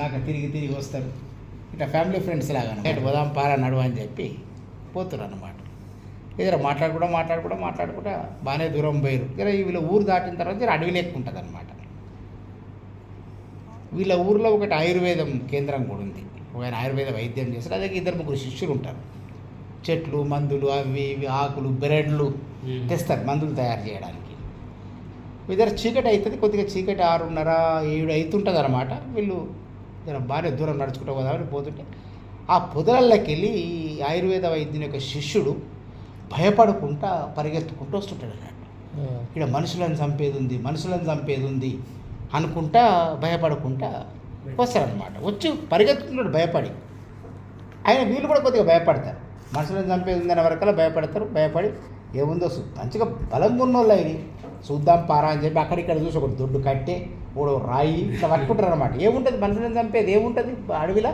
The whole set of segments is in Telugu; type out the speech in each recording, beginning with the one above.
దాకా తిరిగి తిరిగి వస్తారు. ఇట్లా ఫ్యామిలీ ఫ్రెండ్స్ లాగా ఇటు పోదాం పారా నడువు అని చెప్పి పోతున్నారు అనమాట ఇద్దరు మాట్లాడుకుంటా మాట్లాడుకుంటా మాట్లాడుకుంటా బాగానే దూరం పోయారు ఇక వీళ్ళ ఊరు దాటిన తర్వాత అడవి లెక్క ఉంటుంది అనమాట వీళ్ళ ఊర్లో ఒకటి ఆయుర్వేదం కేంద్రం కూడా ఉంది. ఒక ఆయన ఆయుర్వేద వైద్యం చేస్తారు. అదే ఇద్దరు ముగ్గురు శిష్యులు ఉంటారు. చెట్లు మందులు అవి ఇవి ఆకులు బెరడ్లు తెస్తారు మందులు తయారు చేయడానికి. ఇద్దరు చీకటి అవుతుంది. కొద్దిగా చీకటి ఆరున్నర ఏడు అవుతుంటుంది అనమాట వీళ్ళు జర బాగానే దూరం నడుచుకుంటూ పోదామని పోతుంటే ఆ పొదలల్లోకి వెళ్ళి ఆయుర్వేద వైద్యుని యొక్క శిష్యుడు భయపడుకుంటా పరిగెత్తుకుంటూ వస్తుంటాడు అన్నట్టు ఇక్కడ మనుషులను చంపేది ఉంది మనుషులను చంపేది ఉంది అనుకుంటా భయపడుకుంటా వస్తారనమాట వచ్చి పరిగెత్తుకుంటాడు భయపడి. ఆయన వీళ్ళు కూడా కొద్దిగా భయపడతారు. మనుషులను చంపేది ఉందనే వరకల్లా భయపడతారు భయపడి ఏముందో మంచిగా బలంగా ఉన్నోళ్ళు అయిన చూద్దాం పారా అని చెప్పి అక్కడిక్కడ చూసి ఒక దొడ్డు కట్టే ఓడో రాయి ఇట్లా పట్టుకుంటారు అనమాట ఏముంటుంది? మనుషులను చంపేది ఏముంటుంది? అడవిలో?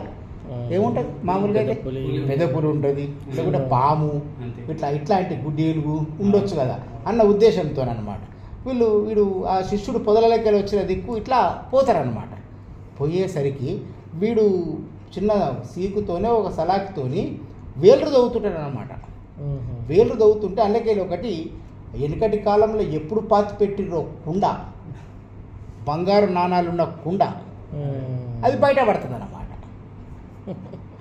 ఏముంటుంది? మామూలుగా అయితే పెద్ద పులి. ఉంటుంది లేకుంటే పాము. ఇట్లా ఇట్లాంటి గుడ్డి ఎలుగు ఉండొచ్చు కదా అన్న ఉద్దేశంతో అనమాట వీళ్ళు వీడు ఆ శిష్యుడు పొదలకి వచ్చిన దిక్కు ఇట్లా పోతారనమాట పోయేసరికి వీడు చిన్న సీకుతోనే ఒక సలాకితోని వేలు తవ్వుతుంటాడు అనమాట వేలు తవ్వుతుంటే అందులోకెళ్ళి ఒకటి వెనుకటి కాలంలో ఎప్పుడు పాతి పెట్టిరో కుండ. బంగారు నాణాలున్న కుండ. అది బయట పడుతుంది అనమాట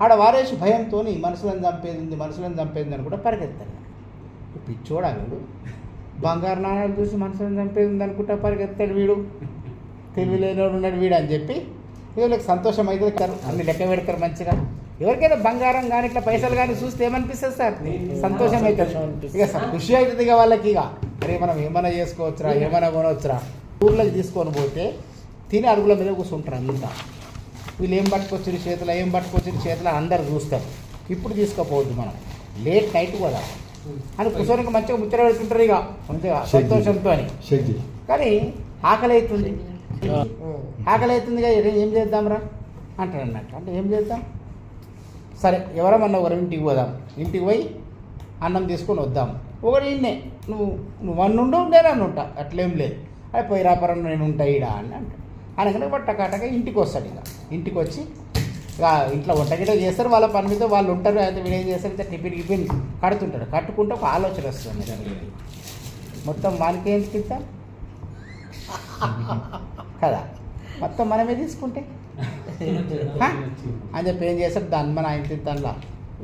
ఆడ వారేసి భయంతో మనుషులను చంపేది ఉంది మనుషులను చంపేది అని కూడా పరిగెత్తాడు పిచ్చోడా వీడు? బంగారు నాణాలు చూసి మనుషులను చంపేది ఉంది అనుకుంటా పరిగెత్తాడు వీడు. తెలివి లేనివాడు ఉన్నాడు వీడు అని చెప్పి వీళ్ళకి సంతోషం అయితే అన్ని లెక్క పెడతారు మంచిగా. ఎవరికైనా బంగారం కానీ ఇట్లా పైసలు కానీ చూస్తే ఏమనిపిస్తుంది సార్? సంతోషం అవుతుంది ఇక స- ఖుషి అవుతుంది ఇక వాళ్ళకి ఇక. అరే మనం ఏమైనా చేసుకోవచ్చురా ఏమైనా కొనవచ్చురా? ఊర్లోకి తీసుకొని పోతే తిని అరుగుల మీద కూర్చుంటారు అంతా. వీళ్ళు ఏం పట్టుకొచ్చిన చేతులు ఏం పట్టుకొచ్చిన చేతులు అందరు చూస్తారు. ఇప్పుడు తీసుకోపోవద్దు మనం. లేట్ నైట్ కూడా. అని కూర్చోనికి మంచిగా ముచ్చట పెడుతుంటారు ఇక. మంచిగా సంతోషంతో అని. కానీ ఆకలి అవుతుంది ఆకలి అవుతుంది కదా ఏం చేద్దాంరా? అంటాడు అన్నట్టు అంటే ఏం చేద్దాం? సరే ఎవరమన్నా ఒకరు ఇంటికి పోదాం. ఇంటికి పోయి అన్నం తీసుకొని వద్దాం. ఒకరు ఇన్నే నువ్వు నువ్వు వన్ ఉండు నేను అన్న ఉంటా అట్లేం లేదు. అది పోయి రాపరం నేను ఉంటా ఈడ అని అంటాడు. అనగానే పట్టకాటక ఇంటికి వస్తాడు ఇక. ఇంటికి వచ్చి ఇక ఇంట్లో వంటగిట చేస్తారు వాళ్ళ పని మీద వాళ్ళు ఉంటారు అయితే వీడు ఏం చేస్తారు ఇట్లా టిఫిన్ టిఫిన్ కడుతుంటాడు. కట్టుకుంటే ఒక ఆలోచన వస్తుంది దానికి. మొత్తం వానికి ఎందుకు ఇద్దాం కదా. మొత్తం మనమే తీసుకుంటే. అని చెప్పి ఏం చేస్తాడు దాని మన ఆయన దానిలో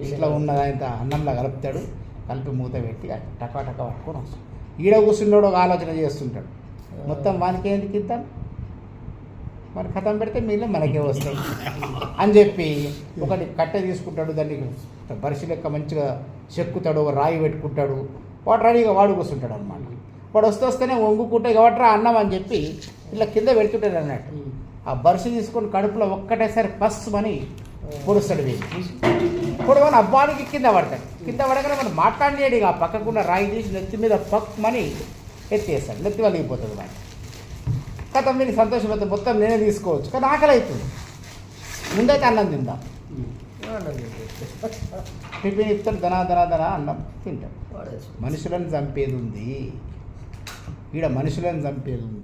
ఇంట్లో ఉన్నది ఆయన అన్నంలో కలుపుతాడు కలిపి మూత పెట్టి టకా టకా పట్టుకొని వస్తాడు. ఈడ కూర్చున్నాడు ఒక ఆలోచన చేస్తుంటాడు. మొత్తం వానికి ఎందుకు ఇద్దాం మరి కథం పెడితే మీరు మనకే వస్తాయి. అని చెప్పి ఒకటి కట్టె తీసుకుంటాడు దాన్ని బరిసి లెక్క మంచిగా చెక్కుతాడు ఒక రాయి పెట్టుకుంటాడు. వాడు రెడీగా వాడు కూర్చుంటాడు అనమాట వాడు వస్తే వస్తేనే వంగుకుంటే ఇవ్వట్రా అన్నం అని చెప్పి ఇట్లా కింద పెడుతుంటాడు అన్నట్టు. ఆ బరిసి తీసుకొని కడుపులో ఒక్కటేసారి పస్ అని పొడుస్తాడు వీళ్ళు పొడవని అబ్బానికి కింద పడతాడు. కింద పడగానే మనం మాట్లాడలేడు ఆ పక్కకున్న రాయి తీసి నెత్తి మీద పక్ మని ఎత్తేస్తాడు. నెత్తి వలిగిపోతుంది వాడు కథ మీరు సంతోషపడితే మొత్తం నేనే తీసుకోవచ్చు. కానీ ఆకలి అవుతుంది ముందైతే అన్నం తిందాం. టిఫిన్ ఇస్తాడు ధనా ధనా ధనా అన్నం తింటాం. మనుషులను చంపేది ఉంది. ఈడ మనుషులను చంపేది ఉంది.